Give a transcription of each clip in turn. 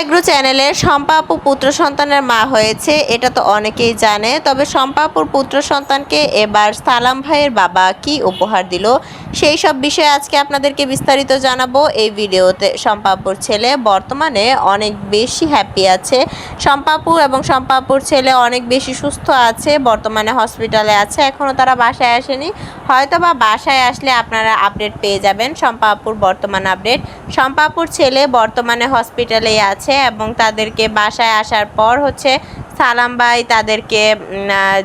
Agro চ্যানেলের শম্পাপু পুত্র সন্তানের মা হয়েছে, এটা তো অনেকেই জানে। তবে শম্পাপুর পুত্র সন্তানকে এবার সালাম ভাইয়ের বাবা কি উপহার দিল, সেই সব বিষয়ে আজকে আপনাদেরকে বিস্তারিত জানাব। এই ভিডিওতে শম্পাপুর ছেলে বর্তমানে অনেক বেশি হ্যাপি আছে। শম্পাপুর এবং শম্পাপুর ছেলে অনেক বেশি সুস্থ আছে, বর্তমানে হসপিটালে আছে এখনও তারা বাসায় আসেনি। হয়তো বা বাসায় আসলে আপনারা আপডেট পেয়ে যাবেন শম্পাপুর বর্তমান আপডেট শম্পাপুর ছেলে বর্তমানে হসপিটালেই আছে। এবং তাদেরকে বাসায় আসার পর হচ্ছে সালাম ভাই তাদেরকে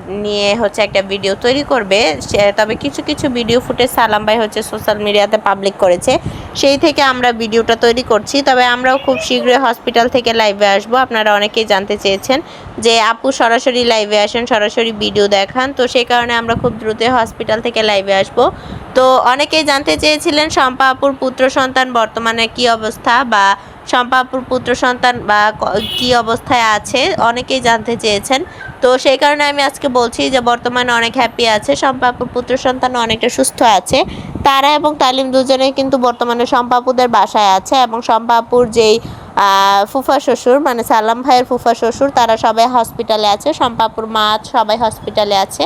নিয়ে হচ্ছে একটা ভিডিও তৈরি করবে। সে- তবে কিছু কিছু ভিডিও ফুটেজ সালাম ভাই হচ্ছে সোশ্যাল মিডিয়াতে পাবলিক করেছে। সেই থেকে আমরা ভিডিওটা তৈরি করছি। তবে আমরাও খুব শীঘ্রই হসপিটাল থেকে লাইভে আসব। আপনারা অনেকেই জানতে চেয়েছেন যে, আপু সরাসরি লাইভে আসেন, সরাসরি ভিডিও দেখান। তো সেই কারণে আমরা খুব দ্রুত হসপিটাল থেকে লাইভে আসব। তো অনেকেই জানতে চেয়েছিলেন, শম্পা আপুর পুত্র সন্তান বর্তমানে কি অবস্থা বা শম্পা আপুর পুত্র সন্তান বা ক- অবস্থায় আছে? অনেকেই জানতে চেয়েছেন। তো সেই কারণে আমি আজকে বলছি যে, বর্তমানে অনেক হ্যাপি আছে। শম্পা আপুর পুত্র সন্তান অনেকটা সুস্থ আছে। তারা এবং তালিম দুজনে কিন্তু বর্তমানে শম্পাপুদের বাসায় আছে এবং শম্পাপুর যেই ফুফা শ্বশুর মানে সালাম ভাইয়ের ফুফা শ্বশুর, তারা সবাই হসপিটালে আছে। শম্পাপুর মা সবাই হসপিটালে আছে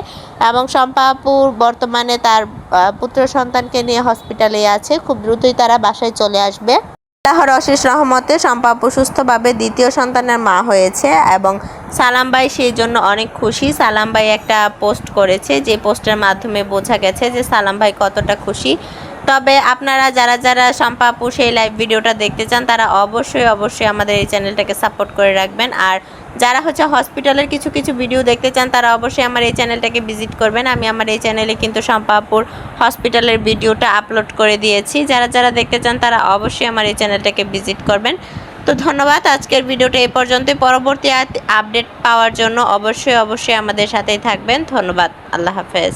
এবং শম্পাপুর বর্তমানে তার পুত্র সন্তানকে নিয়ে হসপিটালে আছে। খুব দ্রুতই তারা বাসায় চলে আসবে। আল্লাহর অশেষ রহমতে সম্পাপ্য সুস্থভাবে দ্বিতীয় সন্তানের মা হয়েছে এবং সালাম ভাই সেই জন্য অনেক খুশি। সালাম ভাই একটা পোস্ট করেছে, যে পোস্টের মাধ্যমে বোঝা গেছে যে সালাম ভাই কতটা খুশি। তবে আপনারা যারা যারা শম্পাপু সেই লাইভ ভিডিওটা দেখতে চান, তারা অবশ্যই অবশ্যই আমাদের এই চ্যানেলটাকে সাপোর্ট করে রাখবেন। আর যারা হচ্ছে হসপিটালের কিছু কিছু ভিডিও দেখতে চান, তারা অবশ্যই আমার এই চ্যানেলটাকে ভিজিট করবেন। আমি আমার এই চ্যানেলে কিন্তু শম্পাপুর হসপিটালের ভিডিওটা আপলোড করে দিয়েছি। যারা যারা দেখতে চান, তারা অবশ্যই আমার এই চ্যানেলটাকে ভিজিট করবেন। তো ধন্যবাদ, আজকের ভিডিওটা এই পর্যন্তই। পরবর্তী আপডেট পাওয়ার জন্য অবশ্যই অবশ্যই আমাদের সাথেই থাকবেন। ধন্যবাদ, আল্লাহ হাফেজ।